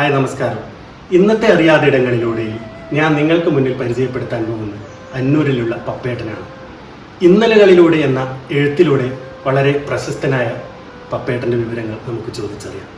Hi നമസ്കാരം. ഇന്നത്തെ അറിയാതെ ഇടങ്ങളിലൂടെയും ഞാൻ നിങ്ങൾക്ക് മുന്നിൽ പരിചയപ്പെടുത്താൻ പോകുന്നത് അന്നൂരിലുള്ള പപ്പേട്ടനാണ്. ഇന്നലകളിലൂടെ എന്ന എഴുത്തിലൂടെ വളരെ പ്രശസ്തനായ പപ്പേട്ടന്റെ വിവരങ്ങൾ നമുക്ക് ചോദിച്ചറിയാം.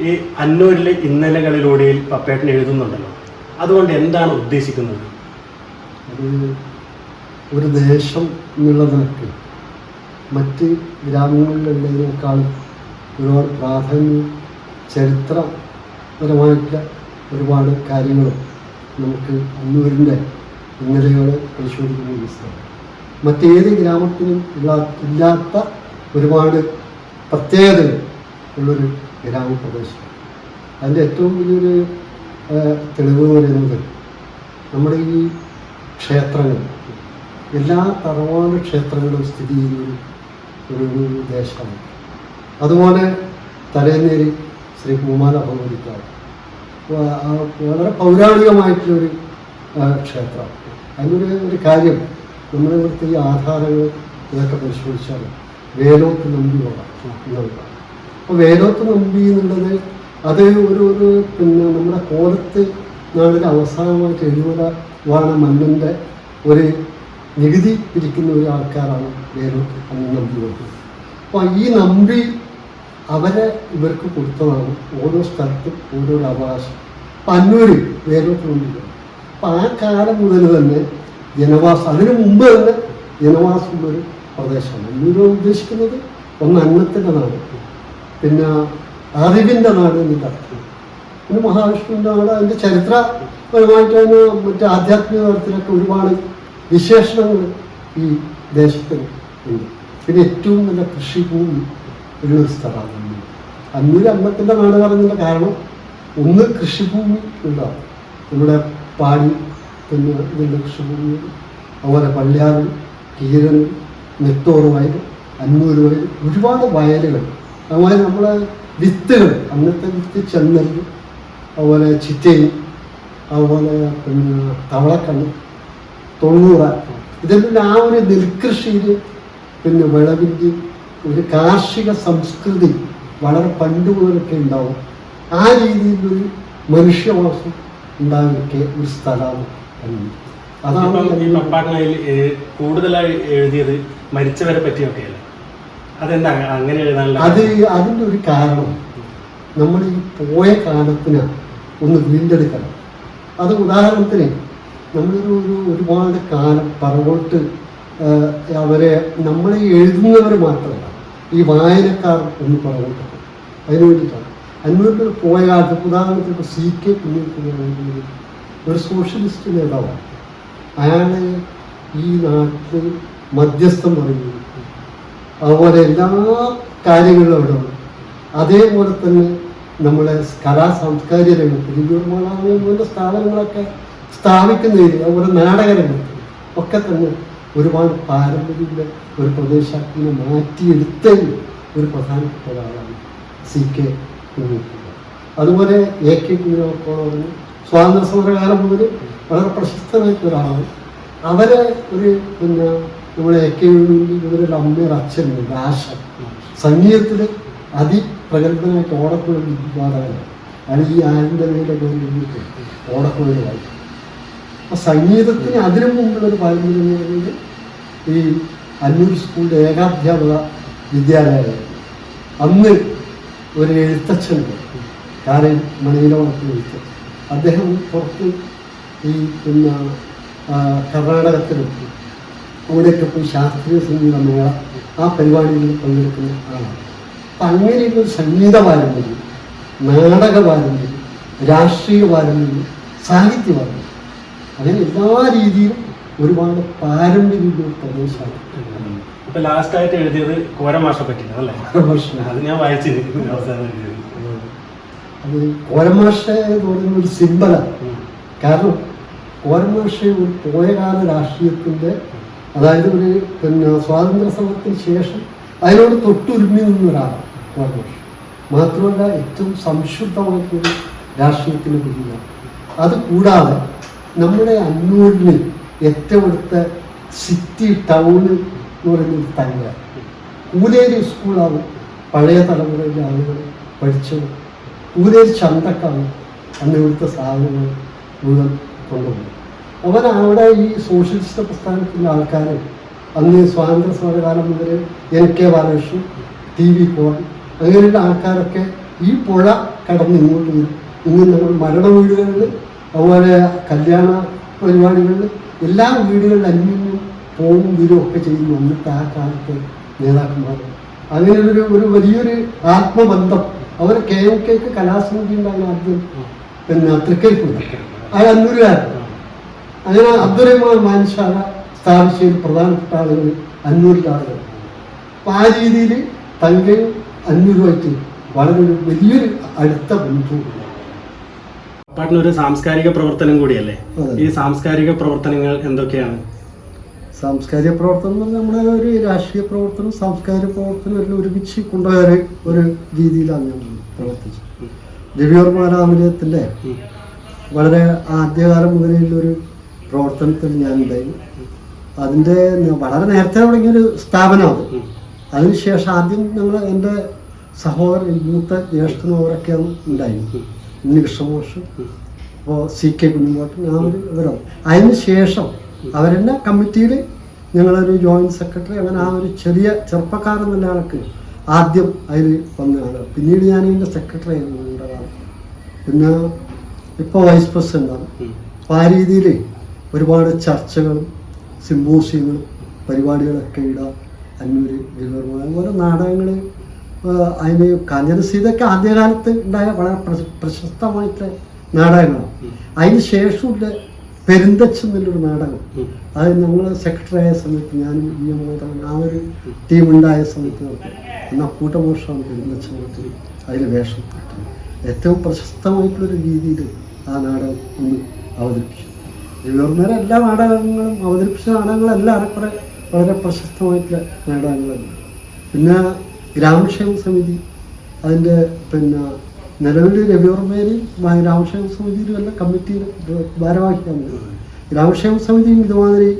ഈ അന്നൂരിലെ ഇന്നലകളിലൂടെ പപ്പേട്ടൻ എഴുതുന്നുണ്ടല്ലോ. അതുകൊണ്ട് എന്താണ് ഉദ്ദേശിക്കുന്നത്? ഒരു ദേശം എന്നുള്ള നിലയ്ക്ക് മറ്റ് ഗ്രാമങ്ങളിലുള്ളതിനേക്കാൾ ഒരുപാട് പ്രാധാന്യം ചരിത്രപരമായിട്ടുള്ള ഒരുപാട് കാര്യങ്ങളും നമുക്ക് അന്നൂരിന്റെ ഇന്നലെകൾ പരിശോധിക്കുന്ന പുസ്തകം മറ്റേത് ഗ്രാമത്തിനും ഇല്ലാത്ത ഒരുപാട് പ്രത്യേകതകൾ ഉള്ളൊരു ഗ്രാമപ്രദേശം അതിന്റെ ഏറ്റവും വലിയൊരു തെളിവ് എന്ന് പറയുന്നത് നമ്മുടെ ഈ ക്ഷേത്രങ്ങൾ. എല്ലാ തറവാട് ക്ഷേത്രങ്ങളും സ്ഥിതി ചെയ്യുന്ന ഒരു ദേശമാണ്. അതുപോലെ തലേന്നേരി ശ്രീ കുമാര ആ വളരെ പൗരാണികമായിട്ടുള്ളൊരു ക്ഷേത്രം. അതിനൊരു ഒരു കാര്യം നമ്മുടെ ഇവിടുത്തെ ഈ ആധാരങ്ങൾ ഇതൊക്കെ പരിശോധിച്ചാൽ വേലോത്ത് നമ്പി കൊള്ളാം എന്നുള്ളതാണ് അപ്പോൾ വേലോത്ത് നമ്പി എന്നുള്ളത് അത് ഒരു ഒരു പിന്നെ നമ്മുടെ കോലത്ത് നാളിൽ അവസാനമായിട്ട് എഴുപത വാണ മണ്ണിന്റെ ഒരു നികുതി പിരിക്കുന്ന ഒരു ആൾക്കാരാണ് വേദോത്ത് അന്ന് നമ്പി വന്നത് അപ്പോൾ ഈ നമ്പി അവരെ ഇവർക്ക് കൊടുത്തതാണ് ഓരോ സ്ഥലത്തും ഓരോ അവകാശം. അപ്പം അന്നൂര് വേലോത്ത് നമ്പി അപ്പം ആ കാലം മുതൽ തന്നെ ജനവാസം അതിനു മുമ്പ് തന്നെ ജനവാസമുള്ളൊരു പ്രദേശമാണ്. അന്നൂര് ഉദ്ദേശിക്കുന്നത് ഒന്ന് അന്നത്തിന്റെ നാട് പിന്നെ അറിവിന്റെ നാട് എന്ന് അർത്ഥം പിന്നെ മഹാവിഷ്ണുവിന്റെ നാട് അതിന്റെ ചരിത്രപരമായിട്ട് തന്നെ മറ്റ് ആധ്യാത്മിക തലത്തിലൊക്കെ ഒരുപാട് വിശേഷണങ്ങൾ ഈ ദേശത്തിന് ഉണ്ട്. പിന്നെ ഏറ്റവും നല്ല കൃഷിഭൂമി ഒരു സ്ഥലമാണ്. അന്നൂര് അന്നത്തിന്റെ നാട് പറഞ്ഞതിന്റെ കാരണം ഒന്ന് കൃഷിഭൂമി ഉണ്ടാവും നമ്മുടെ പാടി പിന്നെ ഇതിന്റെ കൃഷിഭൂമി അതുപോലെ പള്ളിയാറ് കീരൻ നെട്ടോറ് വയൽ അന്നൂർ വയൽ ഒരുപാട് വയലുകൾ അതുപോലെ നമ്മളെ വിത്തുകൾ അന്നത്തെ വിത്ത് ചെന്നൽ അതുപോലെ ചിറ്റയും അതുപോലെ പിന്നെ തവളക്കണ്ണ് തൊണ്ണൂറ ഇതെല്ലാം ആ ഒരു നെൽകൃഷിയിൽ പിന്നെ വിളവിന്റെ ഒരു കാർഷിക സംസ്കൃതി വളരെ പണ്ട് മുതലൊക്കെ ഉണ്ടാവും. ആ രീതിയിലൊരു മനുഷ്യവാസം ഉണ്ടാകൊക്കെ ഒരു സ്ഥലമാണ് അതാണ് ഈ അതാണ് കൂടുതലായി എഴുതിയത് മരിച്ചവരെ പറ്റിയൊക്കെയല്ലേ? അതെന്താ അങ്ങനെ അത് അതിന്റെ ഒരു കാരണം നമ്മൾ ഈ പോയ കാലത്തിന് ഒന്ന് വീണ്ടെടുക്കണം. അത് ഉദാഹരണത്തിന് നമ്മളൊരു ഒരു ഒരുപാട് കാലം പറവോട്ട് അവരെ നമ്മൾ ഈ എഴുതുന്നവർ മാത്രമല്ല ഈ വായനക്കാർ ഒന്ന് പുറകോട്ട് പോകും അതിനു വേണ്ടിയിട്ടാണ് അന്വേഷണം പോയ കാലത്ത് ഉദാഹരണത്തിന് ഇപ്പോൾ സി കെ കുഞ്ഞിക്കുഞ്ഞ് ഒരു സോഷ്യലിസ്റ്റ് നേതാവാണ്. അയാളെ ഈ നാട്ടിൽ മധ്യസ്ഥം പറയുന്നു അതുപോലെ എല്ലാ കാര്യങ്ങളും അവിടെ ഉണ്ട്. അതേപോലെ തന്നെ നമ്മുടെ കലാ സാംസ്കാരിക രംഗത്ത് ലിംഗോർമാളാണ് സ്ഥാപനങ്ങളൊക്കെ സ്ഥാപിക്കുന്നതിൽ അതുപോലെ നാടക രംഗത്ത് ഒക്കെ തന്നെ ഒരുപാട് പാരമ്പര്യമുള്ള ഒരു പ്രദേശത്തിന് മാറ്റിയെടുത്തതിൽ ഒരു പ്രധാനപ്പെട്ട ഒരാളാണ് സി കെ അതുപോലെ എ കെ കുഞ്ഞിനോക്കോളം സ്വാതന്ത്ര്യ സമരകാലം മുതൽ വളരെ പ്രശസ്തമായിട്ടൊരാളാണ് അവരെ ഒരു പിന്നെ നമ്മുടെ എ കെ ഇവരുടെ അമ്മയുടെ അച്ഛനുണ്ട് ആശ സംഗീതത്തിൽ അതിപ്രഗത്ഭനായിട്ട് ഓടക്കുഴൽ വിദ്വാദകനാണ് അയാൾ ഈ ആലിന്റെ മേലൊക്കെ ഇരുന്നിട്ട് ഓടക്കുഴൽ സംഗീതത്തിന് അതിനു മുമ്പുള്ള ഒരു പാരമ്പര്യം പറയുന്നത് ഈ അന്നൂർ സ്കൂളിന്റെ ഏകാധ്യാപക വിദ്യാലയമായിരുന്നു. അന്ന് ഒരു എഴുത്തച്ഛനുണ്ട് കാരൻ മണിയിലോടൊപ്പം എഴുത്തച്ഛൻ. അദ്ദേഹം പുറത്ത് ഈ പിന്നെ ആ, പോയി ശാസ്ത്രീയ സംഗീത മേള ആ പരിപാടികളിൽ പങ്കെടുക്കുന്ന ആളാണ്. അപ്പം അങ്ങനെയുള്ള ഒരു സംഗീത പാരമ്പര്യം നാടക പാരമ്പര്യം രാഷ്ട്രീയ പാരമ്പര്യം സാഹിത്യ പാരമ്പര്യം അങ്ങനെ എല്ലാ രീതിയിലും ഒരുപാട് പാരമ്പര്യമുള്ള പ്രദേശമാണ് ഇപ്പൊ ലാസ്റ്റ് ആയിട്ട് എഴുതിയത് കോരമാഷ പറ്റില്ല അല്ലേ? അത് ഞാൻ കോരമാഷ എന്ന് പറയുന്ന ഒരു സിമ്പലാണ്. കാരണം കോരമാഷ ഒരു പോയകാല രാഷ്ട്രീയത്തിന്റെ അതായത് ഒരു പിന്നെ സ്വാതന്ത്ര്യ സമരത്തിന് ശേഷം അതിനോട് തൊട്ടുരുമ്മി നിന്ന ഒരാളാണ് കോരമാഷ മാത്രമല്ല ഏറ്റവും സംശുദ്ധമായിട്ടൊരു രാഷ്ട്രീയത്തിന് പിന്നിലാണ്. അത് കൂടാതെ നമ്മുടെ അന്നൂരിന് ഏറ്റവും അടുത്ത സിറ്റി ടൗണ് എന്ന് പറയുന്നത് തല്ല കൂലേരി സ്കൂളാണ് പഴയ തലമുറയിലെ ആളുകൾ പഠിച്ചത്. കൂലേരി ചന്തക്കാണ് അന്ന് ഇവിടുത്തെ സാധനങ്ങൾ മുഴുവൻ കൊണ്ടുപോകുന്നത് അവൻ അവിടെ ഈ സോഷ്യലിസ്റ്റ് പ്രസ്ഥാനത്തിന്റെ ആൾക്കാർ അന്ന് സ്വാതന്ത്ര്യ സമരകാലം മുതൽ N K Balakrishnan T V കോൺ അങ്ങനെയുള്ള ആൾക്കാരൊക്കെ ഈ പുഴ കടന്ന് ഇങ്ങോട്ട് വരും. ഇന്ന് നമ്മൾ മരണ വീടുകളിൽ അതുപോലെ കല്യാണ പരിപാടികളിൽ എല്ലാ വീടുകളിലും അന്യോന്യം പോവും വരും ഒക്കെ ചെയ്യുന്നു അന്നത്തെ ആ കാലത്ത് നേതാക്കന്മാർ അങ്ങനെ ഒരു വലിയൊരു ആത്മബന്ധം അവർ കെ എം കെക്ക് കലാസമിതി ഉണ്ടാകുന്ന ആദ്യം പിന്നെ തൃക്കരിപ്പുണ്ട് അത് അന്നൂരുകാരൻ അങ്ങനെ അബ്ദുറഹ്മാൻ മാൻശാല സ്ഥാപിച്ചതിൽ പ്രധാനപ്പെട്ട ആളുകൾ അന്നൂരിലെ ആളുകൾ. അപ്പം ആ രീതിയിൽ തങ്കയും അന്നൂരുമായിട്ട് വളരെ ഒരു വലിയൊരു അടുത്ത ബന്ധവും പപ്പാട്ടിന് ഒരു സാംസ്കാരിക പ്രവർത്തനം കൂടിയല്ലേ? ഈ സാംസ്കാരിക പ്രവർത്തനങ്ങൾ എന്തൊക്കെയാണ്? സാംസ്കാരിക പ്രവർത്തനം എന്ന് പറഞ്ഞാൽ നമ്മുടെ ഒരു രാഷ്ട്രീയ പ്രവർത്തനം സാംസ്കാരിക പ്രവർത്തനം എല്ലാം ഒരുമിച്ച് കൊണ്ടുപോയ ഒരു രീതിയിലാണ് ഞാൻ പ്രവർത്തിച്ചത്. ഉം. വളരെ ആദ്യകാലം മുതലുള്ള ഒരു പ്രവർത്തനത്തിൽ ഞാൻ ഉണ്ടായി അതിന്റെ വളരെ നേരത്തെ തുടങ്ങിയൊരു സ്ഥാപനമാണ്. അതിനുശേഷം ആദ്യം ഞങ്ങൾ എന്റെ സഹോദരൻ മൂത്ത ജ്യേഷ്ഠനവരൊക്കെയാണ് ഉണ്ടായി ഇന്ന് കൃഷ്ണമോഷൻ ഉം. അപ്പോൾ സി കെ കുഞ്ഞുമോട്ടൻ ആ ഒരു ഇവരോ അതിന് ശേഷം അവരെന്നെ കമ്മിറ്റിയിൽ ഞങ്ങളൊരു ജോയിന്റ് സെക്രട്ടറി അങ്ങനെ ആ ഒരു ചെറിയ ചെറുപ്പക്കാരൻ എന്നുള്ള ആൾക്ക് ആദ്യം അതിൽ വന്നതാണ് പിന്നീട് ഞാൻ ഇതിന്റെ സെക്രട്ടറി ആയിരുന്നു പിന്നെ ഇപ്പോൾ വൈസ് പ്രസിഡന്റാണ്. അപ്പോൾ ആ രീതിയിൽ ഒരുപാട് ചർച്ചകളും സിമ്പോസിയങ്ങളും പരിപാടികളൊക്കെ ഇടാം അന്നൂര് ഗിൽവർമ്മ അതുപോലെ നാടകങ്ങൾ അതിന് കാഞ്ഞന സീതയൊക്കെ ആദ്യകാലത്ത് ഉണ്ടായ വളരെ പ്രശ- പ്രശസ്തമായിട്ടുള്ള നാടകങ്ങളാണ്. അതിന് ശേഷമുള്ള പെരുന്തച്ച് എന്നുള്ളൊരു നാടകം. അത് ഞങ്ങൾ സെക്രട്ടറി ആയ സമയത്ത് ഞാനും ഈ മോഹൻ ആ ഒരു ടീം ഉണ്ടായ സമയത്ത് എന്നാൽ കൂട്ടമോഷമാണ് പെരുന്തച്ച് നടത്തി. അതിൽ വേഷം ഏറ്റവും പ്രശസ്തമായിട്ടുള്ളൊരു രീതിയിൽ ആ നാടകം ഒന്ന് അവതരിപ്പിച്ചു. രവിവർമ്മയുടെ എല്ലാ നാടകങ്ങളും അവതരിപ്പിച്ച നാടകങ്ങളെല്ലാം ഏറെക്കുറെ വളരെ പ്രശസ്തമായിട്ടുള്ള നാടകങ്ങളാണ്. പിന്നെ ഗ്രാമക്ഷേമ സമിതി അതിന്റെ പിന്നെ നിലവിൽ രവിവർമ്മേനെയും ഗ്രാമക്ഷേമ സമിതിയിലും എല്ലാം കമ്മിറ്റിയിൽ ഭാരവാഹിക്കാൻ ഗ്രാമക്ഷേമ സമിതിയും ഇതുമാതിരി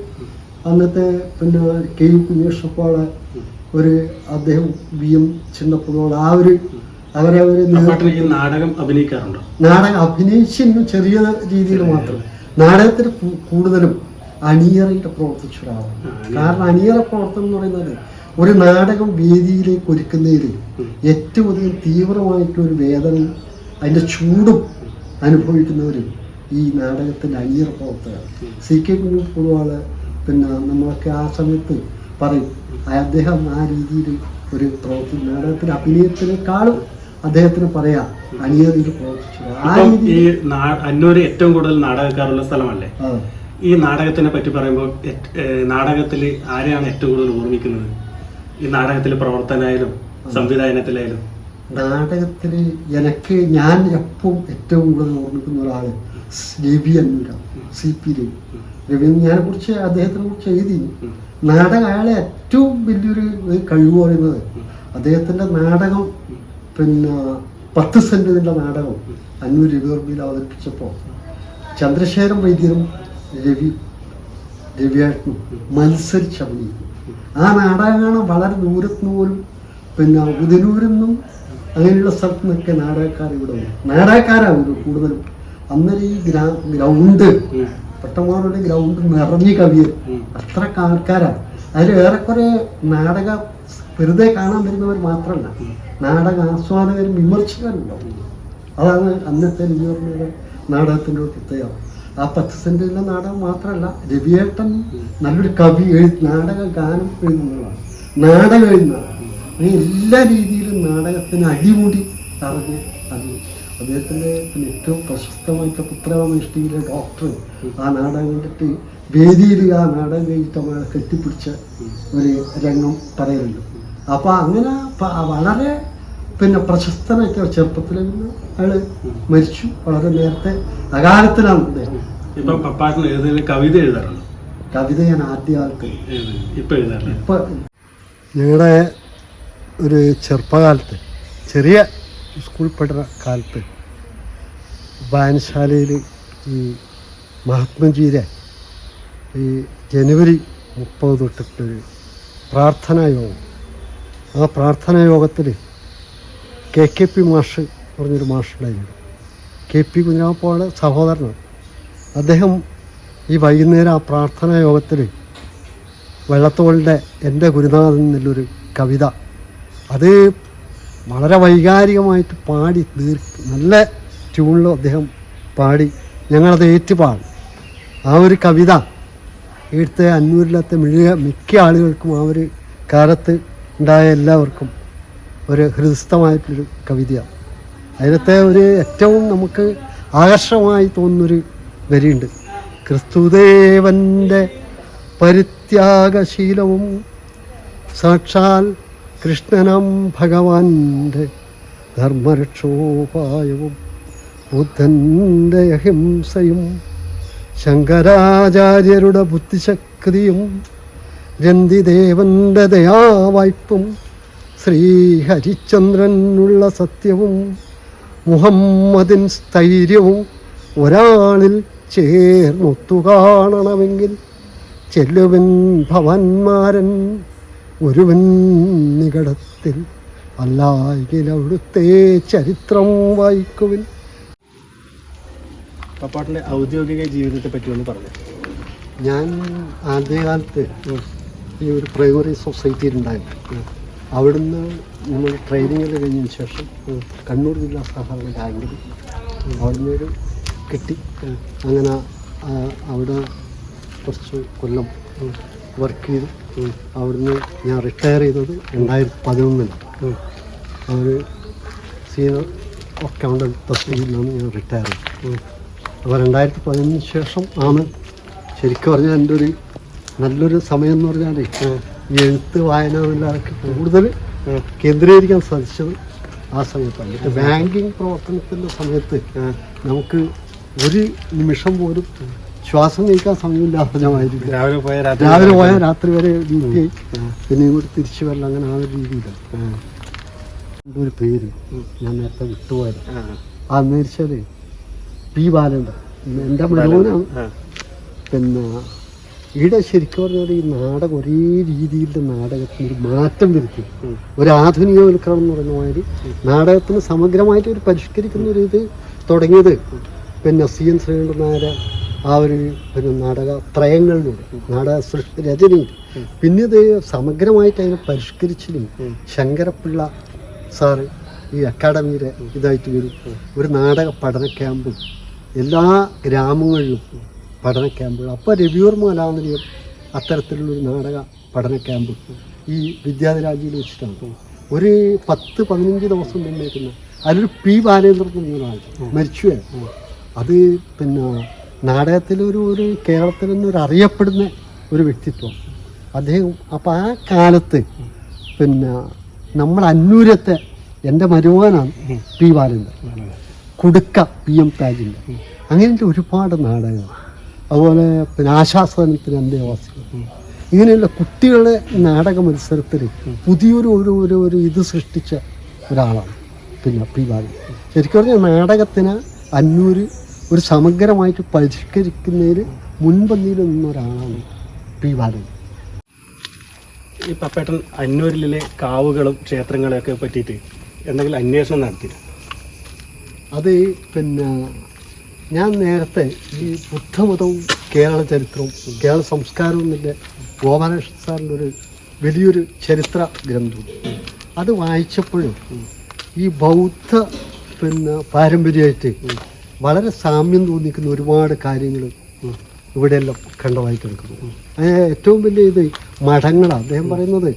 അന്നത്തെ പിന്നെ കെ യു കുഞ്ഞേഷപ്പാട് ഒരു അദ്ദേഹം വി എം ചിന്നപ്പനോട് ആ ഒരു അവരെ നാടകം അഭിനയിക്കാറുണ്ടോ? നാടകം അഭിനയിച്ചിരുന്നു ചെറിയ രീതിയിൽ മാത്രം. നാടകത്തിൽ കൂ- കൂടുതലും അണിയറയിട്ട് പ്രവർത്തിച്ച ഒരാളാണ്. കാരണം അണിയറ പ്രവർത്തനം എന്ന് പറയുന്നത് ഒരു നാടകം വേദിയിലേക്ക് ഒരുക്കുന്നതിൽ. ഏറ്റവും അധികം തീവ്രമായിട്ടൊരു വേദനയും അതിന്റെ ചൂടും അനുഭവിക്കുന്നവരും ഈ നാടകത്തിന്റെ അണിയറ പ്രവർത്തകരാണ്. സി കെ കുഞ്ഞു പൊതുവാൾ പിന്നെ നമ്മളൊക്കെ ആ സമയത്ത് പറയും അദ്ദേഹം ആ രീതിയിൽ ഒരു പ്രവർത്തി നാടകത്തിന്റെ അഭിനയത്തിനേക്കാളും അദ്ദേഹത്തിന് പറയാം അണിയറിയിൽ പ്രവർത്തിച്ചു ഈ അന്നൂര് ഏറ്റവും കൂടുതൽ നാടകക്കാരുള്ള സ്ഥലമല്ലേ? ഈ നാടകത്തിനെ പറ്റി പറയുമ്പോൾ നാടകത്തിൽ ആരെയാണ് ഏറ്റവും കൂടുതൽ ഓർമ്മിക്കുന്നത്? ഈ നാടകത്തിൽ പ്രവർത്തനായാലും സംവിധാനത്തിലായാലും നാടകത്തിൽ എനിക്ക് ഞാൻ എപ്പോഴും ഏറ്റവും കൂടുതൽ ഓർമ്മിക്കുന്ന ഒരാൾ രവി അന്നൂര സി പി രവി. രവി ഞാനെ കുറിച്ച് അദ്ദേഹത്തിനെ കുറിച്ച് എഴുതി. നാടക അയാളെ ഏറ്റവും വലിയൊരു കഴിവ് പറയുന്നത് അദ്ദേഹത്തിന്റെ നാടകം പിന്നെ പത്ത് സെന്റിന്റെ നാടകം അന്നൂർ രവിവർമ്മയിൽ അവതരിപ്പിച്ചപ്പോൾ ചന്ദ്രശേഖരൻ വൈദ്യരും രവി രവിയായിട്ടും മത്സരിച്ച് അഭിനയിക്കും ആ നാടകമാണ് വളരെ ദൂരത്തുനിന്ന് പോലും പിന്നെ ഉദനൂരിൽ നിന്നും അങ്ങനെയുള്ള സ്ഥലത്തു നിന്നൊക്കെ നാടകക്കാർ ഇവിടെ വന്നു. നാടകക്കാരാണ് കൂടുതലും. അന്നേരം ഈ ഗ്രാ ഗ്രൗണ്ട് പട്ടമാരുടെ ഗ്രൗണ്ട് നിറഞ്ഞു കവിയർ അത്ര ആൾക്കാരാണ്. അതിൽ ഏറെക്കുറെ നാടക വെറുതെ കാണാൻ വരുന്നവർ മാത്രമല്ല നാടക ആസ്വാദകരും വിമർശകരുണ്ടാവും അതാണ് അന്നത്തെ രവിവർമ്മയുടെ നാടകത്തിന്റെ ഒരു പ്രത്യേകത. ആ പത്ത് സെന്റിലെ നാടകം മാത്രമല്ല രവിയേട്ടൻ നല്ലൊരു കവി എഴുതി നാടക ഗാനം എഴുതുന്നതാണ് നാടകം എഴുതുന്നതാണ് അങ്ങനെ എല്ലാ രീതിയിലും നാടകത്തിന് അടിമുടി അറിഞ്ഞ് അത് അദ്ദേഹത്തിന്റെ പിന്നെ ഏറ്റവും പ്രശസ്തമായിട്ട് പുത്രകാമേഷ്ടിയിലെ ഡോക്ടർ ആ നാടകം കണ്ടിട്ട് വേദിയിൽ ആ നാടകം കഴിഞ്ഞിട്ട് കെട്ടിപ്പിടിച്ച ഒരു രംഗം പറയലുണ്ട്. അപ്പോൾ അങ്ങനെ വളരെ പിന്നെ പ്രശസ്തനായിട്ട് ചെറുപ്പത്തിൽ അയാൾ അയാൾ മരിച്ചു. വളരെ നേരത്തെ അകാലത്തിലാണ് അദ്ദേഹം. ഇപ്പം പപ്പാട്ടിന് ഏതെങ്കിലും കവിത എഴുതാറുണ്ടോ? കവിത ഞാൻ ആദ്യകാലത്ത് എഴുതി. ഇപ്പൊ എഴുതാറില്ല. ഇപ്പം ഞങ്ങളുടെ ഒരു ചെറുപ്പകാലത്ത് ചെറിയ സ്കൂൾ പഠന കാലത്ത് വായനശാലയിൽ ഈ മഹാത്മജിയുടെ ഈ ജനുവരി മുപ്പത് തൊട്ടിട്ടൊരു പ്രാർത്ഥനാ യോഗം ആ പ്രാർത്ഥനാ യോഗത്തിൽ കെ കെ പി മാഷ് പറഞ്ഞൊരു മാഷുണ്ടായിരുന്നു. കെ പി കുഞ്ഞാപ്പോടെ സഹോദരനാണ്. അദ്ദേഹം ഈ വൈകുന്നേരം ആ പ്രാർത്ഥനാ യോഗത്തിൽ വെള്ളത്തോളിന്റെ എന്റെ ഗുരുനാഥൻ എന്നുള്ളൊരു കവിത അത് വളരെ വൈകാരികമായിട്ട് പാടി ദീർ നല്ല ട്യൂണിൽ അദ്ദേഹം പാടി ഞങ്ങളത് ഏറ്റുപാടും. ആ ഒരു കവിത ഇവിടുത്തെ അന്നൂരിലത്തെ മിഴുക മിക്ക ആളുകൾക്കും ആ ഒരു കാലത്ത് ഉണ്ടായ എല്ലാവർക്കും ഒരു ഹൃദയസ്ഥമായിട്ടൊരു കവിതയാണ്. അതിനകത്തെ ഒരു ഏറ്റവും നമുക്ക് ആകർഷകമായി തോന്നുന്നൊരു വരിയുണ്ട്. ക്രിസ്തുദേവന്റെ പരിത്യാഗശീലവും സാക്ഷാൽ കൃഷ്ണനം ഭഗവാന്റെ ധർമ്മരക്ഷോപായവും ബുദ്ധന്റെ അഹിംസയും ശങ്കരാചാര്യരുടെ ബുദ്ധിശക്തിയും രന്തിദേവന്റെ ദയാവായ്പും ശ്രീഹരിചന്ദ്രനുള്ള സത്യവും മുഹമ്മദിൻ സ്ഥൈര്യവും ഒരാളിൽ ചേർന്നൊത്തു കാണണമെങ്കിൽ ചെല്ലുവൻ ഭവന്മാരൻ ഒരുവൻ നികടത്തിൽ അല്ലായെങ്കിൽ അവിടുത്തെ ചരിത്രം വായിക്കുവിൻ. പപ്പാട്ടിന്റെ ഔദ്യോഗിക ജീവിതത്തെ പറ്റിയൊന്ന് പറഞ്ഞു. ഞാൻ ആദ്യകാലത്ത് ഈ ഒരു പ്രൈമറി സൊസൈറ്റിയിലുണ്ടായിരുന്നു അവിടുന്ന് നമ്മൾ ട്രെയിനിങ്ങിൽ കഴിഞ്ഞതിന് ശേഷം കണ്ണൂർ ജില്ലാ സഹകരണ ബാങ്കിൽ അവിടുന്ന് ഒരു കിട്ടി. അങ്ങനെ അവിടെ കുറച്ച് കൊല്ലം വർക്ക് ചെയ്തു. അവിടുന്ന് ഞാൻ റിട്ടയർ ചെയ്തത് രണ്ടായിരത്തി പതിനൊന്നിലാണ് അവർ സീനിയർ അക്കൗണ്ടന്റ് തസ്തിയിലാണ് ഞാൻ റിട്ടയർ ചെയ്തത്. അപ്പോൾ രണ്ടായിരത്തി പതിനൊന്നിന് ശേഷം ആണ് ശരിക്കും പറഞ്ഞാൽ എന്റെ ഒരു നല്ലൊരു സമയം എന്ന് പറഞ്ഞാൽ ഈ എഴുത്ത് വായന എന്നുള്ളതൊക്കെ കൂടുതൽ കേന്ദ്രീകരിക്കാൻ സാധിച്ചത് ആ സമയത്താണ്. മറ്റേ ബാങ്കിങ് പ്രവർത്തനത്തിന്റെ സമയത്ത് നമുക്ക് ഒരു നിമിഷം പോലും ശ്വാസം നീക്കാൻ സമയമില്ലാത്ത ജനമായിരിക്കും രാവിലെ പോയ രാവിലെ പോയ രാത്രി വരെ ഡ്യൂട്ടി പിന്നെ ഇങ്ങോട്ട് തിരിച്ചു വരില്ല അങ്ങനെ ആ ഒരു രീതിയിലാണ് എന്റെ ഒരു പേര് ഞാൻ നേരത്തെ വിട്ടുപോയത്. അന്ന് വെച്ചാൽ പി ബാലന്റെ എന്റെ മരുമോനാണ് പിന്നെ ഇവിടെ ശരിക്കും പറഞ്ഞാൽ ഈ നാടകം ഒരേ രീതിയിലുള്ള നാടകത്തിന് ഒരു മാറ്റം വരുത്തി. ഒരു ആധുനികവൽക്കരണം എന്ന് പറഞ്ഞ മാതിരി നാടകത്തിന് സമഗ്രമായിട്ട് ഒരു പരിഷ്കരിക്കുന്ന ഒരു ഇത് തുടങ്ങിയത് പിന്നെ സി എൻ ശ്രീകണ്ഠൻ നായർ ആ ഒരു പിന്നെ നാടക ത്രയങ്ങളിലൂടെ നാടക സൃഷ്ടി രചനയിൽ പിന്നെ ഇത് സമഗ്രമായിട്ട് അതിനെ പരിഷ്കരിച്ചതും ശങ്കരപ്പിള്ള സാറ് ഈ അക്കാഡമിയുടെ ഇതായിട്ട് വരും ഒരു നാടക പഠന ക്യാമ്പും എല്ലാ ഗ്രാമങ്ങളിലും പഠന ക്യാമ്പുകൾ. അപ്പോൾ രവിയൂർ മലാനിലയം അത്തരത്തിലുള്ളൊരു നാടക പഠന ക്യാമ്പ് ഈ വിദ്യാധിരാജിയിൽ വെച്ചിട്ടാണ് ഒരു പത്ത് പതിനഞ്ച് ദിവസം നിന്നേക്കുന്ന അതിലൊരു പി ബാലേന്ദ്രൻ എന്നൊരാൾ മരിച്ചു അത് പിന്നെ നാടകത്തിലൊരു ഒരു കേരളത്തിൽ നിന്നൊരു അറിയപ്പെടുന്ന ഒരു വ്യക്തിത്വം. അദ്ദേഹം അപ്പം ആ കാലത്ത് പിന്നെ നമ്മൾ അന്നൂരത്തെ എന്റെ മരുവാനാണ് പി ബാലേന്ദ്രൻ. കുടുക്ക പി എം താജിന്റെ. അങ്ങനത്തെ ഒരുപാട് നാടകങ്ങൾ. അതുപോലെ പിന്നെ ആശാസനത്തിന് അന്തേവാസികൾ ഇങ്ങനെയുള്ള കുട്ടികളുടെ നാടക മത്സരത്തിൽ പുതിയൊരു ഒരു ഒരു ഒരു ഇത് സൃഷ്ടിച്ച ഒരാളാണ് പിന്നെ പി ബാലൻ ശരിക്കും പറഞ്ഞാൽ നാടകത്തിന് അന്നൂര് ഒരു സമഗ്രമായിട്ട് പരിഷ്കരിക്കുന്നതിൽ മുൻപന്തിയിൽ നിന്ന ഒരാളാണ് പി ബാലൻ ഈ പപ്പേട്ടൻ അന്നൂരിലെ കാവുകളും ക്ഷേത്രങ്ങളെയൊക്കെ പറ്റിയിട്ട് എന്തെങ്കിലും അന്വേഷണം നടത്തി അത് പിന്നെ ഞാൻ നേരത്തെ ഈ ബുദ്ധമതവും കേരള ചരിത്രവും കേരള സംസ്കാരവും എന്നിന്റെ ഗോപാലകൃഷ്ണൻ സാറിന്റെ ഒരു വലിയൊരു ചരിത്ര ഗ്രന്ഥം. അത് വായിച്ചപ്പോഴും ഈ ബൗദ്ധ പിന്നെ പാരമ്പര്യമായിട്ട് വളരെ സാമ്യം തോന്നിക്കുന്ന ഒരുപാട് കാര്യങ്ങൾ ഇവിടെയെല്ലാം കണ്ടതായി കിടക്കുന്നു. ഏറ്റവും വലിയ ഇത് മഠങ്ങളാണ്. അദ്ദേഹം പറയുന്നത്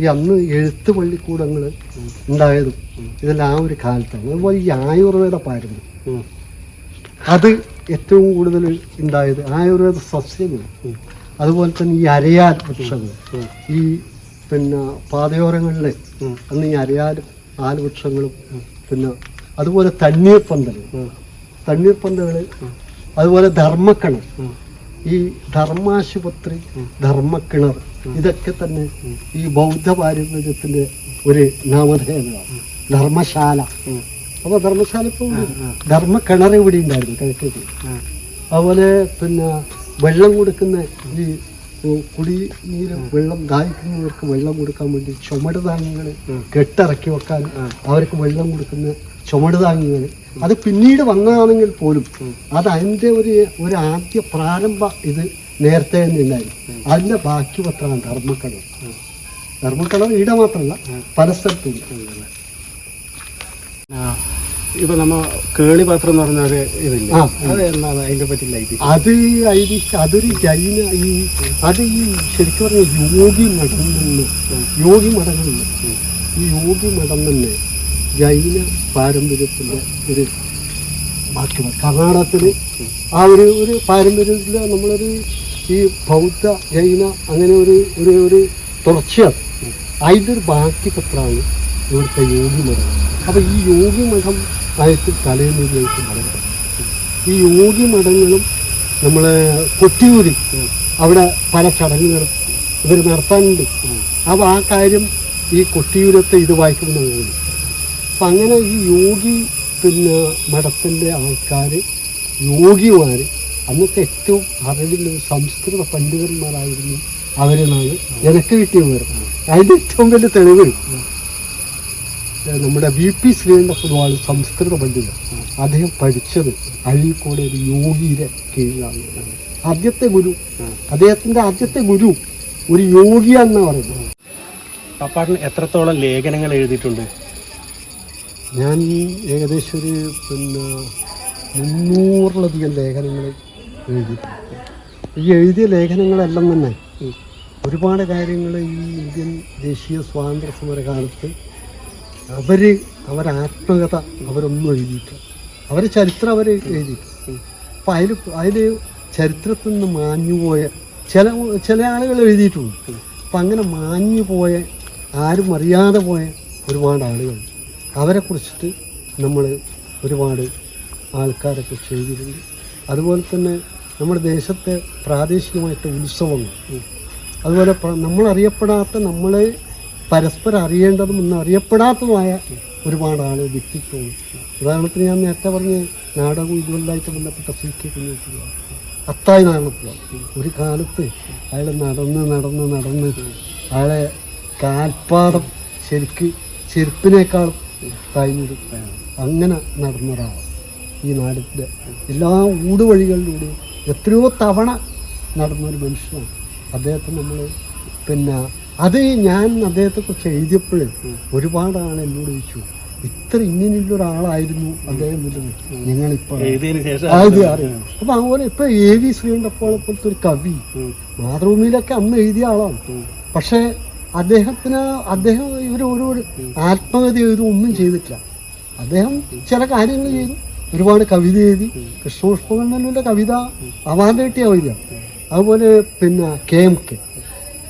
ഈ അന്ന് എഴുത്ത് പള്ളിക്കൂടങ്ങൾ ഉണ്ടായതും ഇതെല്ലാം ആ ഒരു കാലത്താണ്. അതുപോലെ ഈ ആയുർവേദ പാരമ്പര്യം. അത് ഏറ്റവും കൂടുതൽ ഉണ്ടായത് ആയുർവേദ സസ്യങ്ങൾ. അതുപോലെ തന്നെ ഈ അരയാൽ വൃക്ഷങ്ങൾ. ഈ പിന്നെ പാതയോരങ്ങളിൽ അന്ന് ഈ അരയാലും ആൽവൃക്ഷങ്ങളും പിന്നെ അതുപോലെ തണ്ണീർപ്പന്തൽ. പന്തലുകൾ തണ്ണീർ പന്തലുകൾ അതുപോലെ ധർമ്മക്കിണർ. ഈ ധർമാശുപത്രി ധർമ്മക്കിണർ ഇതൊക്കെ തന്നെ ഈ ബൗദ്ധ പാരമ്പര്യത്തിന്റെ ഒരു നാമധേയങ്ങളാണ് ധർമ്മശാല. അപ്പോൾ ധർമ്മശാല ഇപ്പോൾ ധർമ്മ കിണർ ഇവിടെ ഉണ്ടായിരുന്നു കിഴക്കേക്ക്. അതുപോലെ പിന്നെ വെള്ളം കൊടുക്കുന്ന ഈ കുടി നീര് വെള്ളം ദാഹിക്കുന്നവർക്ക് വെള്ളം കൊടുക്കാൻ വേണ്ടി ചുമട് താങ്ങികൾ കെട്ടിറക്കി വെക്കാൻ അവർക്ക് വെള്ളം കൊടുക്കുന്ന ചുമട് താങ്ങികൾ. അത് പിന്നീട് വന്നതാണെങ്കിൽ പോലും അത് അതിന്റെ ഒരു ഒരു ആദ്യ പ്രാരംഭ ഇത് നേരത്തെ തന്നെ ഉണ്ടായിരുന്നു അതിന്റെ ബാക്കി പത്രമാണ് ധർമ്മക്കടം ധർമ്മക്കടം ഈടെ മാത്രമല്ല പല സ്ഥലത്തും ഇപ്പൊ നമ്മ കേളി പാത്രം എന്ന് പറഞ്ഞ ഒരു ഇതില്ല. അത് എന്താണ് അതിനെ പറ്റി ലൈറ്റ് അത് ഐതിഹ്യം അതൊരു ജൈന ഈ അത് ഈ ശരിക്കും പറഞ്ഞ യോഗി മഠം തന്നെ. യോഗി മഠങ്ങളുണ്ട് ഈ യോഗി മഠം തന്നെ ജൈന പാരമ്പര്യത്തിന്റെ ഒരു ബാക്കി കർണാടകത്തിൽ ആ ഒരു ഒരു പാരമ്പര്യത്തിൽ നമ്മളൊരു ഈ ബൗദ്ധ ജൈന അങ്ങനെ ഒരു ഒരു ഒരു തുടർച്ചയാണ്. അതിന്റെ ഒരു ബാക്കി പത്രമാണ് ഇവിടുത്തെ യോഗി മഠം അപ്പോൾ ഈ യോഗി മഠം ആയിട്ട് തലേന്നൂരിലേക്ക് വളരെ ഈ യോഗി മഠങ്ങളും നമ്മൾ കൊട്ടിയൂരി അവിടെ പല ചടങ്ങുകളും ഇവർ നടത്താനുണ്ട്. അപ്പോൾ ആ കാര്യം ഈ കൊട്ടിയൂരത്തെ ഇത് വായിക്കുമ്പോൾ തോന്നുന്നു. അപ്പം അങ്ങനെ ഈ യോഗി പിന്നെ മഠത്തിന്റെ ആൾക്കാർ യോഗിമാർ അന്നത്തെ ഏറ്റവും അറിവിലും സംസ്കൃത പണ്ഡിതന്മാരായിരുന്നു അവരെന്നാണ് എനിക്ക് കിട്ടിയ വിവരം. അതിന്റെ ഏറ്റവും വലിയ തെളിവ് നമ്മുടെ വി പി ശ്രീകണ്ഠപുരമാണ് സംസ്കൃത പണ്ഡിതൻ അദ്ദേഹം പഠിച്ചത് അഴീക്കോട് ഒരു യോഗിയുടെ കീഴിലാണ്. ആദ്യത്തെ ഗുരു അദ്ദേഹത്തിന്റെ ആദ്യത്തെ ഗുരു ഒരു യോഗിയാണെന്ന് പറയുന്നത്. പാപ്പാട്ടിന് എത്രത്തോളം ലേഖനങ്ങൾ എഴുതിയിട്ടുണ്ട്? ഞാൻ ഏകദേശം ഒരു പിന്നെ മുന്നൂറിലധികം ലേഖനങ്ങൾ എഴുതിയിട്ടുണ്ട്. ഈ എഴുതിയ ലേഖനങ്ങളെല്ലാം തന്നെ ഒരുപാട് കാര്യങ്ങൾ ഈ ഇന്ത്യൻ ദേശീയ സ്വാതന്ത്ര്യ സമര കാലത്ത് അവർ അവരാത്മകഥ അവരൊന്നും എഴുതിയിട്ടില്ല. അവർ ചരിത്രം അവർ എഴുതിയിട്ടില്ല. അപ്പം അതിൽ അതിൽ ചരിത്രത്തിൽ നിന്ന് മാഞ്ഞു പോയ ചില ചില ആളുകൾ എഴുതിയിട്ടുണ്ട്. അപ്പം അങ്ങനെ മാഞ്ഞു പോയ ആരും അറിയാതെ പോയ ഒരുപാട് ആളുകൾ. അവരെ കുറിച്ചിട്ട് നമ്മൾ ഒരുപാട് ആൾക്കാരെ കുറിച്ച് എഴുതിയിട്ടുണ്ട് അതുപോലെ തന്നെ നമ്മുടെ ദേശത്തെ പ്രാദേശികമായിട്ട് ഉത്സവങ്ങൾ. അതുപോലെ നമ്മളറിയപ്പെടാത്ത നമ്മളെ പരസ്പരം അറിയേണ്ടതും ഇന്ന് അറിയപ്പെടാത്തതുമായ ഒരുപാട് ആളുകൾ വ്യക്തിത്വങ്ങൾ ഉദാഹരണത്തിന് ഞാൻ നേരത്തെ പറഞ്ഞ നാടകവും ഇതുമായിട്ട് ബന്ധപ്പെട്ട സി കെ കുഞ്ഞു അത്തായി നാരണപ്പിള്ള ഒരു കാലത്ത് അയാൾ നടന്ന് നടന്ന് നടന്ന് അയാളെ കാൽപ്പാടം ശരിക്ക് ചെരുപ്പിനേക്കാൾ താഴ്ന്നത് അങ്ങനെ നടന്ന ഒരാളാണ് ഈ നാടിന്റെ എല്ലാ ഊടുവഴികളിലൂടെയും എത്രയോ തവണ നടന്നൊരു മനുഷ്യനാണ്. അദ്ദേഹത്തെ നമ്മൾ പിന്നെ അത് ഞാൻ അദ്ദേഹത്തെക്കുറിച്ച് എഴുതിയപ്പോൾ ഒരുപാട് ആൾ എന്നോട് ചോദിച്ചു. ഇത്ര ഇങ്ങനെയുള്ള ഒരാളായിരുന്നു അദ്ദേഹം ഞങ്ങളിപ്പോൾ അപ്പൊ അതുപോലെ ഇപ്പൊ എ വി ശ്രീകണ്ഠപ്പോളെ പോലത്തെ ഒരു കവി. മാതൃഭൂമിയിലൊക്കെ അന്ന് എഴുതിയ ആളാണ്. പക്ഷേ അദ്ദേഹത്തിന് അദ്ദേഹം ഇവർ ഒരു ആത്മഗതി ആത്മകഥ എഴുതും ഒന്നും ചെയ്തിട്ടില്ല. അദ്ദേഹം ചില കാര്യങ്ങൾ ചെയ്തു. ഒരുപാട് കവിത എഴുതി. കൃഷ്ണപുഷ്പകണ്ണന്റെ കവിത അവാർഡ് കിട്ടിയ കവിത അതുപോലെ പിന്നെ K M K.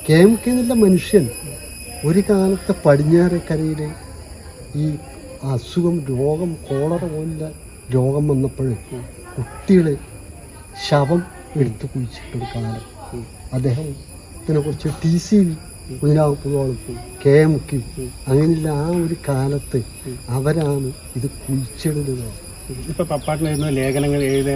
K M K എന്നുള്ള മനുഷ്യൻ. ഒരു കാലത്തെ പടിഞ്ഞാറക്കരയിലെ ഈ അസുഖം രോഗം കോളറ പോലുള്ള രോഗം വന്നപ്പോൾ കുട്ടികളെ ശവം എടുത്തു കുഴിച്ചിട്ടൊരു കാലം. അദ്ദേഹത്തിനെ കുറിച്ച് ടി സി വി കുഞ്ഞിരാപ്പുഴോളം കെ എം കെ. അങ്ങനെയുള്ള ആ ഒരു കാലത്ത് അവരാണ് ഇത് കുഴിച്ചിടുന്നത്. ഇപ്പൊ പപ്പാട്ടിന് എഴുതുന്ന ലേഖനങ്ങൾ എഴുതി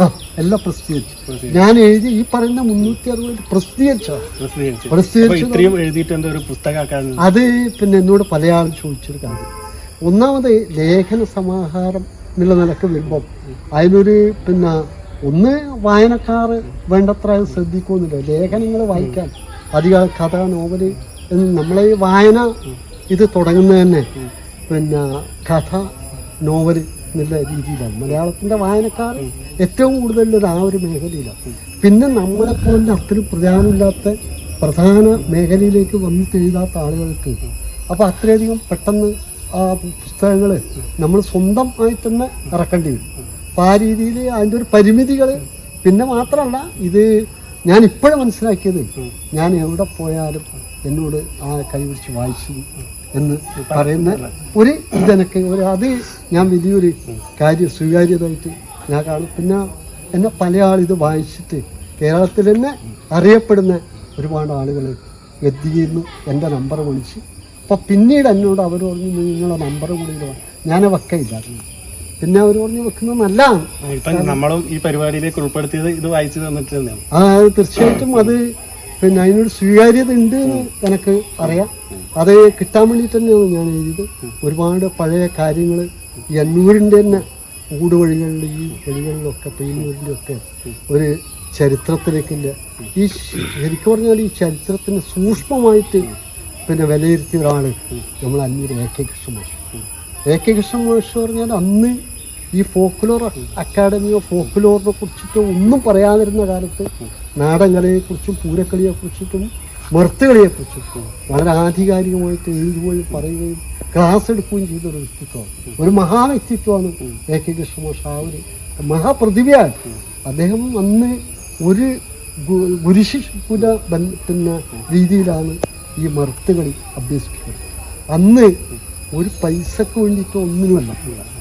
ആ എല്ലാം പ്രസിദ്ധീകരിച്ചു. ഞാൻ എഴുതി ഈ പറയുന്ന മുന്നൂറ്റി അറുപത് പ്രസിദ്ധീകരിച്ചോ. പ്രസിദ്ധീകരിച്ചു പ്രസിദ്ധീകരിച്ചു ഇത്രയും എഴുതിയിട്ട് എന്താ ഒരു പുസ്തകമാക്കാൻ അത് പിന്നെ എന്നോട് പല ആളും ചോദിച്ചൊരു കാര്യം. ഒന്നാമത് ലേഖന സമാഹാരം എന്നുള്ള നിലയ്ക്ക് വരുമ്പം അതിനൊരു പിന്നെ ഒന്ന് വായനക്കാർ വേണ്ടത്ര ശ്രദ്ധിക്കുന്നില്ല ലേഖനങ്ങൾ വായിക്കാൻ അധികം കഥ നോവൽ എന്ന് നമ്മളെ ഈ വായന ഇത് തുടങ്ങുന്നത് തന്നെ പിന്നെ കഥ നോവൽ എന്നുള്ള രീതിയിലാണ്. മലയാളത്തിന്റെ വായനക്കാർ ഏറ്റവും കൂടുതൽ ആ ഒരു മേഖലയിലാണ്. പിന്നെ നമ്മളെപ്പോലെ അത്രയും പ്രധാനമില്ലാത്ത പ്രധാന മേഖലയിലേക്ക് വന്നിട്ടെഴുതാത്ത ആളുകൾക്ക് അപ്പോൾ അത്രയധികം പെട്ടെന്ന് ആ പുസ്തകങ്ങൾ നമ്മൾ സ്വന്തമായി തന്നെ ഇറക്കേണ്ടി വരും. അപ്പോൾ ആ രീതിയിൽ അതിന്റെ ഒരു പരിമിതികൾ പിന്നെ മാത്രമല്ല ഇത് ഞാൻ ഇപ്പോഴും മനസ്സിലാക്കിയത് ഞാൻ എവിടെ പോയാലും എന്നോട് ആ കൈപിടിച്ച് വായിച്ചു എന്ന് പറയുന്ന ഒരു ഇതെനിക്ക് ഒരു അത് ഞാൻ വലിയൊരു കാര്യം സ്വീകാര്യതായിട്ട് ഞാൻ കാണും. പിന്നെ എന്നെ പല ആൾ ഇത് വായിച്ചിട്ട് കേരളത്തിൽ തന്നെ അറിയപ്പെടുന്ന ഒരുപാട് ആളുകൾ എത്തിയിരുന്നു. എന്റെ നമ്പർ വിളിച്ച്. അപ്പോൾ പിന്നീട് എന്നോട് അവർ പറഞ്ഞു നിങ്ങളുടെ നമ്പർ കൂടി ഞാൻ വെക്കയില്ലായിരുന്നു പിന്നെ അവർ പറഞ്ഞു വെക്കുന്നത് നല്ലതാണ്. നമ്മളും ഈ പരിപാടിയിലേക്ക് ഉൾപ്പെടുത്തിയത് ഇത് വായിച്ചു തന്നിട്ട് ആ തീർച്ചയായിട്ടും അത് പിന്നെ അതിനൊരു സ്വീകാര്യത ഉണ്ട് എന്ന് എനിക്ക് അറിയാം. അത് കിട്ടാൻ വേണ്ടി തന്നെയാണ് ഞാൻ എഴുതിയത്. ഒരുപാട് പഴയ കാര്യങ്ങൾ ഈ അന്നൂരിന്റെ തന്നെ ഊടുവഴികളിൽ ഈ വഴികളിലൊക്കെ പെയ്യൂരിലൊക്കെ ഒരു ചരിത്രത്തിലേക്കില്ല. ഈ ശരിക്കും പറഞ്ഞാൽ ഈ ചരിത്രത്തിന് സൂക്ഷ്മമായിട്ട് പിന്നെ വിലയിരുത്തിയ ഒരാൾ നമ്മൾ അന്നൂർ എ കെ കൃഷ്ണമാഷ്. എ കെ കൃഷ്ണമാഷ് പറഞ്ഞാൽ അന്ന് ഈ ഫോക്ലോർ അക്കാഡമിയോ ഫോക്ലോറിനെ കുറിച്ചിട്ടോ ഒന്നും പറയാതിരുന്ന കാലത്ത് നാടൻകലയെക്കുറിച്ചും പൂരക്കളിയെക്കുറിച്ചിട്ടും മർത്തുകളിയെക്കുറിച്ചും വളരെ ആധികാരികമായിട്ട് എഴുതുകയും പറയുകയും ക്ലാസ് എടുക്കുകയും ചെയ്ത ഒരു വ്യക്തിത്വമാണ്. ഒരു മഹാ വ്യക്തിത്വമാണ് എ കെ കൃഷ്ണമോഷ ഒരു മഹാപ്രതിഭയാണ്. അദ്ദേഹം അന്ന് ഒരു ഗു- ബന്ധത്തുന്ന രീതിയിലാണ് ഈ മർത്തുകളി അഭ്യസിക്കുന്നത്. അന്ന് ഒരു പൈസക്ക് വേണ്ടിയിട്ട് ഒന്നിനുമല്ല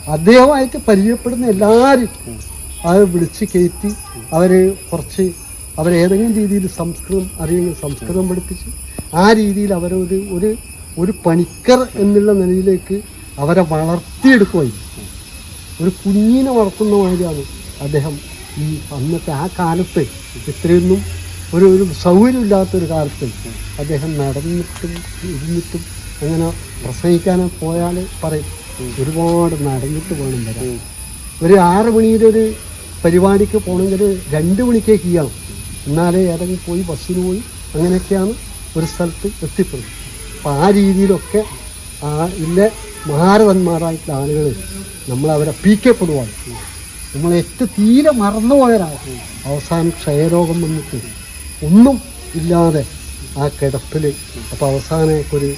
അദ്ദേഹമായിട്ട് പരിചയപ്പെടുന്ന എല്ലാവരും അത് വിളിച്ച് കയറ്റി അവർ കുറച്ച് അവരേതെങ്കിലും രീതിയിൽ സംസ്കൃതം അറിയുന്ന സംസ്കൃതം പഠിപ്പിച്ച് ആ രീതിയിൽ അവരൊരു ഒരു ഒരു പണിക്കർ എന്നുള്ള നിലയിലേക്ക് അവരെ വളർത്തിയെടുക്കുമായിരുന്നു ഒരു കുഞ്ഞിനെ വളർത്തുന്ന മാതിരിയാണ് അദ്ദേഹം ഈ അന്നത്തെ ആ കാലത്ത് ഇത്രയൊന്നും ഒരു ഒരു സൗകര്യമില്ലാത്തൊരു കാലത്ത് അദ്ദേഹം നടന്നിട്ടും ഇരുന്നിട്ടും അങ്ങനെ പ്രസംഗിക്കാനും പോയാൽ പറയും. ഒരുപാട് നടന്നിട്ട് വേണം വരാൻ. ഒരു ആറ് ഒരു പരിപാടിക്ക് പോകണമെങ്കിൽ രണ്ട് മണിക്കേ ചെയ്യാം എന്നാലേ ഏതെങ്കിലും പോയി ബസ്സിന് പോയി അങ്ങനെയൊക്കെയാണ് ഒരു സ്ഥലത്ത് എത്തിപ്പെടുന്നത്. അപ്പം ആ രീതിയിലൊക്കെ ആ ഇല്ല മഹാരഥന്മാരായിട്ടുള്ള ആളുകൾ നമ്മളവരെ നമ്മൾ ഏറ്റവും തീരെ മറന്നുപോയവരാണ്. അവസാനം ക്ഷയരോഗം വന്നിട്ട് ഒന്നും ഇല്ലാതെ ആ കിടപ്പിൽ അപ്പോൾ അവസാനമൊക്കെ ഒരു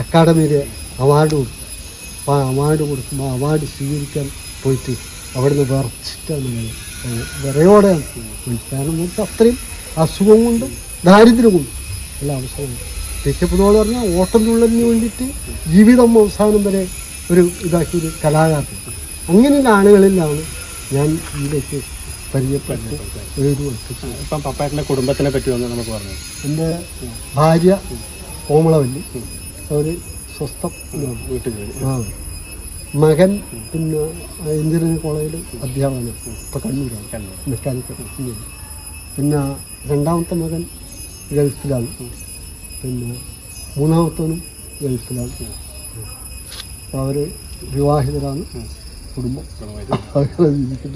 അക്കാഡമിയിൽ അവാർഡ് കൊടുത്തു. അപ്പോൾ ആ അവാർഡ് കൊടുക്കുമ്പോൾ അവാർഡ് സ്വീകരിക്കാൻ പോയിട്ട് അവിടുന്ന് വിറച്ചിട്ടാണ് നമ്മൾ വിറയോടെയാണ്. കാരണം നമുക്ക് അത്രയും അസുഖം കൊണ്ടും ദാരിദ്ര്യം കൊണ്ടും എല്ലാ അവസരവും തെക്കപ്പെടുന്ന പറഞ്ഞാൽ ഓട്ടം തുള്ളലിന് വേണ്ടിയിട്ട് ജീവിതം അവസാനം വരെ ഒരു ഇതാക്കിയൊരു കലാകാരൻ. അങ്ങനെയുള്ള ആളുകളിലാണ് ഞാൻ ഇതിലേക്ക് വ്യക്തി ഇപ്പം പപ്പേട്ടന്റെ കുടുംബത്തിനെ പറ്റി ഒന്ന് നമുക്ക് പറഞ്ഞു എന്റെ ഭാര്യ കോമളവല്ലി. അവർ സ്വസ്ഥം വീട്ടിൽ ആ. മകൻ പിന്നെ എഞ്ചിനീയറിംഗ് കോളേജിൽ അധ്യാപകനാണ്. ഇപ്പം കണ്ണൂരാണ്. മെക്കാനിക്കൽ എഞ്ചിനീയർ പിന്നെ രണ്ടാമത്തെ മകൻ ഗൾഫിലാണ്. പിന്നെ മൂന്നാമത്തവനും ഗൾഫിലാണ്. അപ്പോൾ അവർ വിവാഹിതരാണ്. കുടുംബം.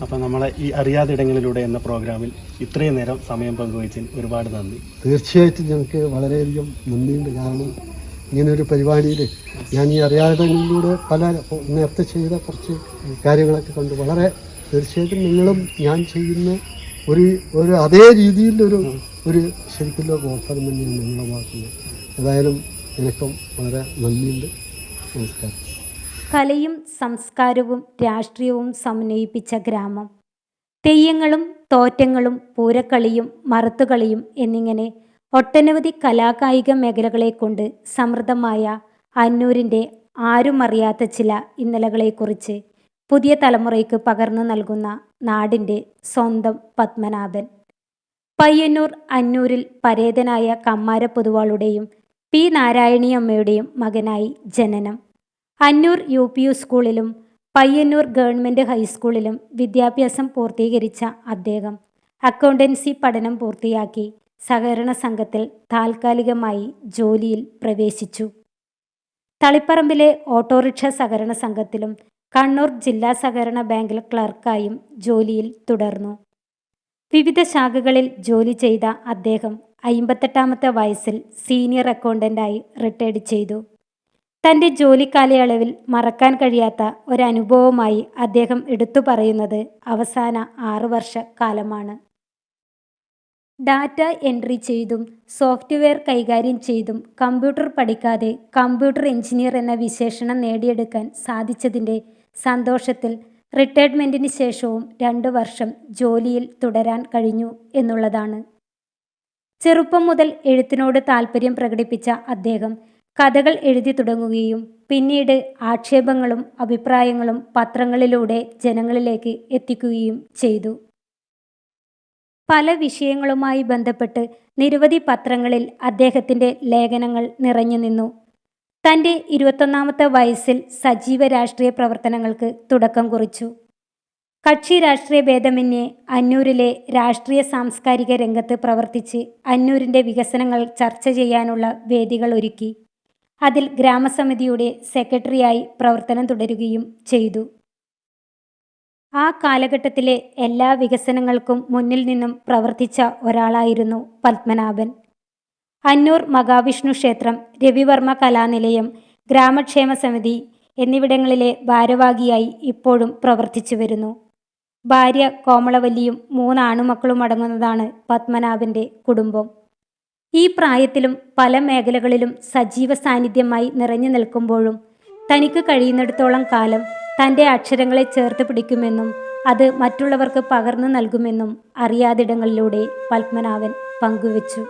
അപ്പം നമ്മളെ ഈ അറിയാതിടങ്ങളിലൂടെ എന്ന പ്രോഗ്രാമിൽ ഇത്രയും നേരം സമയം പങ്കുവച്ചതിന് ഒരുപാട് നന്ദി. തീർച്ചയായിട്ടും ഞങ്ങൾക്ക് വളരെയധികം നന്ദിയുണ്ട്. കാരണം ഇങ്ങനെ ഒരു പരിപാടിയിൽ ഞാൻ ഈ അറിയാതെ പല നേരത്തെ ചെയ്ത കുറച്ച് കാര്യങ്ങളൊക്കെ കണ്ടു. വളരെ തീർച്ചയായിട്ടും നിങ്ങളും ഞാൻ ചെയ്യുന്ന ഒരു ഒരു അതേ രീതിയിലൊരു ഒരു ശരിക്കുള്ള പ്രോത്സാഹനം തന്നെയാണ് നിങ്ങളുടെ ഭാഗത്തുനിന്ന്. ഏതായാലും എനിക്കും വളരെ നന്ദിയുണ്ട്. നമസ്കാരം. കലയും സംസ്കാരവും രാഷ്ട്രീയവും സമന്വയിപ്പിച്ച ഗ്രാമം. തെയ്യങ്ങളും തോറ്റങ്ങളും പൂരക്കളിയും മറുത്തുകളിയും എന്നിങ്ങനെ ഒട്ടനവധി കലാകായിക മേഖലകളെ കൊണ്ട് സമൃദ്ധമായ അന്നൂരിന്റെ ആരും അറിയാത്ത ചില ഇന്നലകളെക്കുറിച്ച് പുതിയ തലമുറയ്ക്ക് പകർന്നു നൽകുന്ന നാടിന്റെ സ്വന്തം പത്മനാഭൻ. പയ്യന്നൂർ അന്നൂരിൽ പരേതനായ കമ്മാര പൊതുവാളുടെയും പി നാരായണിയമ്മയുടെയും മകനായി ജനനം. അന്നൂർ യു പി യു സ്കൂളിലും പയ്യന്നൂർ ഗവൺമെന്റ് ഹൈസ്കൂളിലും വിദ്യാഭ്യാസം പൂർത്തീകരിച്ച അദ്ദേഹം അക്കൗണ്ടൻസി പഠനം പൂർത്തിയാക്കി സഹകരണ സംഘത്തിൽ താൽക്കാലികമായി ജോലിയിൽ പ്രവേശിച്ചു. തളിപ്പറമ്പിലെ ഓട്ടോറിക്ഷ സഹകരണ സംഘത്തിലും കണ്ണൂർ ജില്ലാ സഹകരണ ബാങ്കിൽ ക്ലർക്കായും ജോലിയിൽ തുടർന്നു. വിവിധ ശാഖകളിൽ ജോലി ചെയ്ത അദ്ദേഹം അയിമ്പത്തെട്ടാമത്തെ വയസ്സിൽ സീനിയർ അക്കൗണ്ടന്റായി റിട്ടയർഡ് ചെയ്തു. തന്റെ ജോലി കാലയളവിൽ മറക്കാൻ കഴിയാത്ത ഒരനുഭവമായി അദ്ദേഹം എടുത്തു പറയുന്നത് അവസാന ആറു വർഷ കാലമാണ്. ഡാറ്റ എൻട്രി ചെയ്തും സോഫ്റ്റ്വെയർ കൈകാര്യം ചെയ്തും കമ്പ്യൂട്ടർ പഠിക്കാതെ കമ്പ്യൂട്ടർ എഞ്ചിനീയർ എന്ന വിശേഷണം നേടിയെടുക്കാൻ സാധിച്ചതിന്റെ സന്തോഷത്തിൽ റിട്ടയർമെന്റിന് ശേഷവും രണ്ട് വർഷം ജോലിയിൽ തുടരാൻ കഴിഞ്ഞു എന്നുള്ളതാണ്. ചെറുപ്പം മുതൽ എഴുത്തിനോട് താല്പര്യം പ്രകടിപ്പിച്ച അദ്ദേഹം കഥകൾ എഴുതി തുടങ്ങുകയും പിന്നീട് ആക്ഷേപങ്ങളും അഭിപ്രായങ്ങളും പത്രങ്ങളിലൂടെ ജനങ്ങളിലേക്ക് എത്തിക്കുകയും ചെയ്തു. പല വിഷയങ്ങളുമായി ബന്ധപ്പെട്ട് നിരവധി പത്രങ്ങളിൽ അദ്ദേഹത്തിന്റെ ലേഖനങ്ങൾ നിറഞ്ഞു നിന്നു. തന്റെ ഇരുപത്തൊന്നാമത്തെ വയസ്സിൽ സജീവ രാഷ്ട്രീയ പ്രവർത്തനങ്ങൾക്ക് തുടക്കം കുറിച്ചു. കക്ഷി രാഷ്ട്രീയ ഭേദമന്യേ അന്നൂരിലെ രാഷ്ട്രീയ സാംസ്കാരിക രംഗത്ത് പ്രവർത്തിച്ച് അന്നൂരിന്റെ വികസനങ്ങൾ ചർച്ച ചെയ്യാനുള്ള വേദികൾ ഒരുക്കി. അതിൽ ഗ്രാമസമിതിയുടെ സെക്രട്ടറിയായി പ്രവർത്തനം തുടരുകയും ചെയ്തു. ആ കാലഘട്ടത്തിലെ എല്ലാ വികസനങ്ങൾക്കും മുന്നിൽ നിന്നും പ്രവർത്തിച്ച ഒരാളായിരുന്നു പത്മനാഭൻ. അന്നൂർ മഹാവിഷ്ണു ക്ഷേത്രം രവിവർമ്മ കലാനിലയം ഗ്രാമക്ഷേമ സമിതി എന്നിവിടങ്ങളിലെ ഭാരവാഹിയായി ഇപ്പോഴും പ്രവർത്തിച്ചു വരുന്നു. ഭാര്യ കോമളവല്ലിയും മൂന്ന് ആണുമക്കളും അടങ്ങുന്നതാണ് പത്മനാഭന്റെ കുടുംബം. ഈ പ്രായത്തിലും പല മേഖലകളിലും സജീവ സാന്നിധ്യമായി നിറഞ്ഞു നിൽക്കുമ്പോഴും തനിക്ക് കഴിയുന്നിടത്തോളം കാലം തന്റെ അക്ഷരങ്ങളെ ചേർത്ത് പിടിക്കുമെന്നും അത് മറ്റുള്ളവർക്ക് പകർന്നു നൽകുമെന്നും അറിയാതിടങ്ങളിലൂടെ പത്മനാഭൻ പങ്കുവച്ചു.